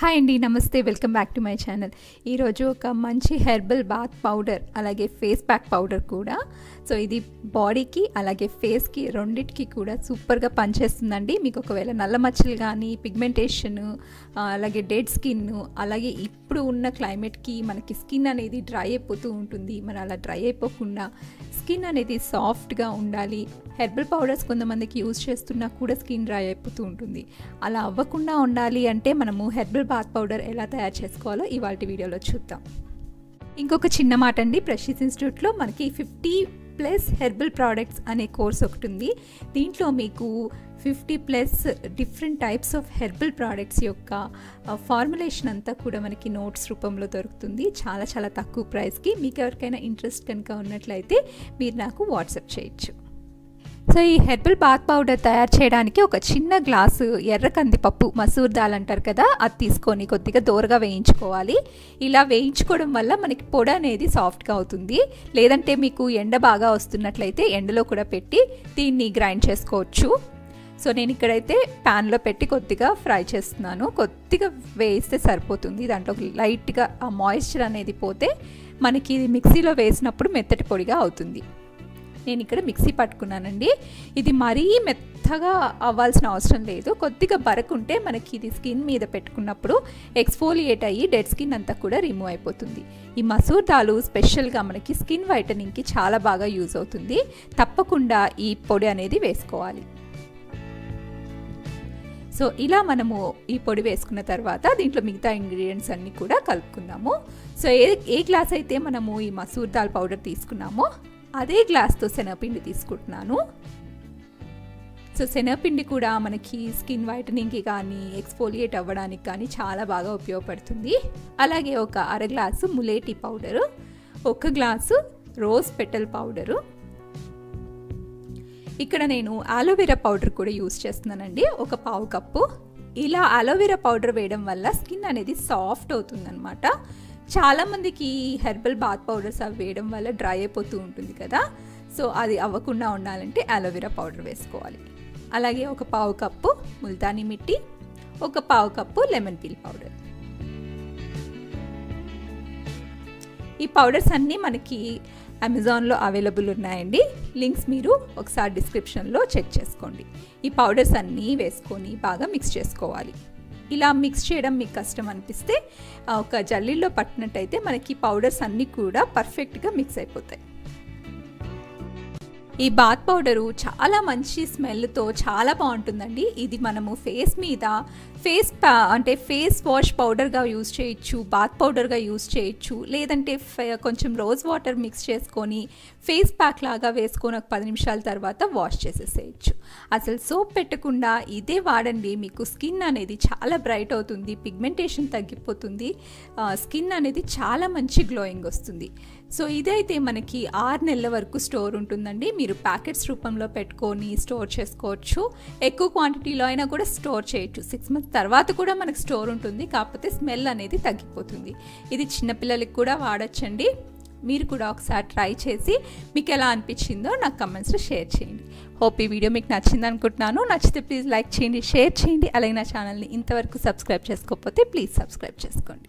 Hi అండి నమస్తే welcome back to my channel. ఈరోజు ఒక మంచి హెర్బల్ బాత్ పౌడర్ అలాగే ఫేస్ ప్యాక్ పౌడర్ కూడా. సో ఇది బాడీకి అలాగే ఫేస్కి రెండిటికి కూడా సూపర్గా పనిచేస్తుందండి. మీకు ఒకవేళ నల్ల మచ్చలు కానీ పిగ్మెంటేషన్ అలాగే డెడ్ స్కిన్ అలాగే ఇప్పుడు ఉన్న క్లైమేట్కి మనకి స్కిన్ అనేది డ్రై అయిపోతూ ఉంటుంది. మరి అలా డ్రై అయిపోకుండా స్కిన్ అనేది సాఫ్ట్గా ఉండాలి. హెర్బల్ పౌడర్స్ కొంతమందికి యూజ్ చేస్తున్నా కూడా స్కిన్ డ్రై అయిపోతూ ఉంటుంది. అలా అవ్వకుండా ఉండాలి అంటే మనము హెర్బల్ బాత్ పౌడర్ ఎలా తయారు చేసుకోవాలో ఇవాళ వీడియోలో చూద్దాం. ఇంకొక చిన్న మాట అండి. ప్రెషిస్ ఇన్స్టిట్యూట్లో మనకి ఫిఫ్టీ ప్లస్ హెర్బల్ ప్రోడక్ట్స్ అనే కోర్స్ ఒకటి ఉంది దీంట్లో మీకు fifty plus different types of herbal products యొక్క ఫార్ములేషన్ అంతా కూడా మనకి నోట్స్ రూపంలో దొరుకుతుంది. చాలా చాలా తక్కువ ప్రైస్కి. మీకు ఎవరికైనా ఇంట్రెస్ట్ కనుక ఉన్నట్లయితే మీరు నాకు వాట్సాప్ చేయొచ్చు. సో ఈ హెర్బల్ బాత్ పౌడర్ తయారు చేయడానికి ఒక చిన్న గ్లాసు ఎర్ర కందిపప్పు మసూర్ దాల్ అంటారు కదా అది తీసుకొని కొద్దిగా దోరగా వేయించుకోవాలి. ఇలా వేయించుకోవడం వల్ల మనకి పొడి అనేది సాఫ్ట్గా అవుతుంది. లేదంటే మీకు ఎండ బాగా వస్తున్నట్లయితే ఎండలో కూడా పెట్టి దీన్ని గ్రైండ్ చేసుకోవచ్చు. సో నేను ఇక్కడైతే ప్యాన్లో పెట్టి కొద్దిగా ఫ్రై చేస్తున్నాను. కొద్దిగా వేస్తే సరిపోతుంది. దాంట్లో లైట్గా ఆ మాయిశ్చర్ అనేది పోతే మనకి ఇది మిక్సీలో వేసినప్పుడు మెత్తటి పొడిగా అవుతుంది. నేను ఇక్కడ మిక్సీ పట్టుకున్నానండి. ఇది మరీ మెత్తగా అవ్వాల్సిన అవసరం లేదు. కొద్దిగా బరకుంటే మనకి ఇది స్కిన్ మీద పెట్టుకున్నప్పుడు ఎక్స్ఫోలియేట్ అయ్యి డెడ్ స్కిన్ అంతా కూడా రిమూవ్ అయిపోతుంది. ఈ మసూర్ దాలు స్పెషల్గా మనకి స్కిన్ వైటనింగ్కి చాలా బాగా యూజ్ అవుతుంది. తప్పకుండా ఈ పొడి అనేది వేసుకోవాలి. సో ఇలా మనము ఈ పొడి వేసుకున్న తర్వాత దీంట్లో మిగతా ఇంగ్రీడియంట్స్ అన్నీ కూడా కలుపుకుందాము. సో ఏ ఏ గ్లాస్ అయితే మనము ఈ మసూర్ దాల్ పౌడర్ తీసుకున్నామో అదే గ్లాస్తో శనగపిండి తీసుకుంటున్నాను. సో శనగపిండి కూడా మనకి స్కిన్ వైటనింగ్కి కానీ ఎక్స్ఫోలియేట్ అవ్వడానికి కానీ చాలా బాగా ఉపయోగపడుతుంది. అలాగే ఒక అర గ్లాసు ములేటి పౌడరు ఒక గ్లాసు రోజ్ పెటల్ పౌడరు. ఇక్కడ నేను ఆలోవెరా పౌడర్ కూడా యూస్ చేస్తున్నానండి. ఒక పావు కప్పు. ఇలా అలోవెరా పౌడర్ వేయడం వల్ల స్కిన్ అనేది సాఫ్ట్ అవుతుందన్నమాట. చాలామందికి హెర్బల్ బాత్ పౌడర్స్ అవి వేయడం వల్ల డ్రై అయిపోతూ ఉంటుంది కదా. సో అది అవ్వకుండా ఉండాలంటే అలోవెరా పౌడర్ వేసుకోవాలి. అలాగే ఒక పావు కప్పు ముల్తానీ మిట్టి ఒక పావు కప్పు లెమన్ పీల్ పౌడర్. ఈ పౌడర్స్ అన్నీ మనకి అమెజాన్లో అవైలబుల్ ఉన్నాయండి. లింక్స్ మీరు ఒకసారి డిస్క్రిప్షన్లో చెక్ చేసుకోండి. ఈ పౌడర్స్ అన్నీ వేసుకొని బాగా మిక్స్ చేసుకోవాలి. ఇలా మిక్స్ చేయడం మీకు కష్టం అనిపిస్తే ఒక జల్లీలో పట్టినట్టయితే మనకి పౌడర్స్ అన్నీ కూడా పర్ఫెక్ట్గా మిక్స్ అయిపోతాయి. ఈ బాత్ పౌడరు చాలా మంచి స్మెల్తో చాలా బాగుంటుందండి. ఇది మనము ఫేస్ మీద ఫేస్ అంటే ఫేస్ వాష్ పౌడర్గా యూజ్ చేయొచ్చు బాత్ పౌడర్గా యూస్ చేయొచ్చు లేదంటే కొంచెం రోజ్ వాటర్ మిక్స్ చేసుకొని ఫేస్ ప్యాక్ లాగా వేసుకొని ఒక పది నిమిషాల తర్వాత వాష్ చేసేసేయచ్చు. అసలు సోప్ పెట్టకుండా ఇదే వాడండి మీకు స్కిన్ అనేది చాలా బ్రైట్ అవుతుంది పిగ్మెంటేషన్ తగ్గిపోతుంది స్కిన్ అనేది చాలా మంచి గ్లోయింగ్ వస్తుంది. సో ఇదైతే మనకి ఆరు నెలల వరకు స్టోర్ ఉంటుందండి. మీరు ప్యాకెట్స్ రూపంలో పెట్టుకొని స్టోర్ చేసుకోవచ్చు. ఎక్కువ క్వాంటిటీలో అయినా కూడా స్టోర్ చేయొచ్చు. సిక్స్ మంత్స్ తర్వాత కూడా మనకు స్టోర్ ఉంటుంది కాకపోతే స్మెల్ అనేది తగ్గిపోతుంది. ఇది చిన్నపిల్లలకి కూడా వాడచ్చండి. మీరు కూడా ఒకసారి ట్రై చేసి మీకు ఎలా అనిపించిందో నాకు కమెంట్స్లో షేర్ చేయండి. హోప్ ఈ వీడియో మీకు నచ్చింది అనుకుంటున్నాను. నచ్చితే ప్లీజ్ లైక్ చేయండి షేర్ చేయండి. అలాగే నా ఛానల్ని ఇంతవరకు సబ్స్క్రైబ్ చేసుకోకపోతే ప్లీజ్ సబ్స్క్రైబ్ చేసుకోండి.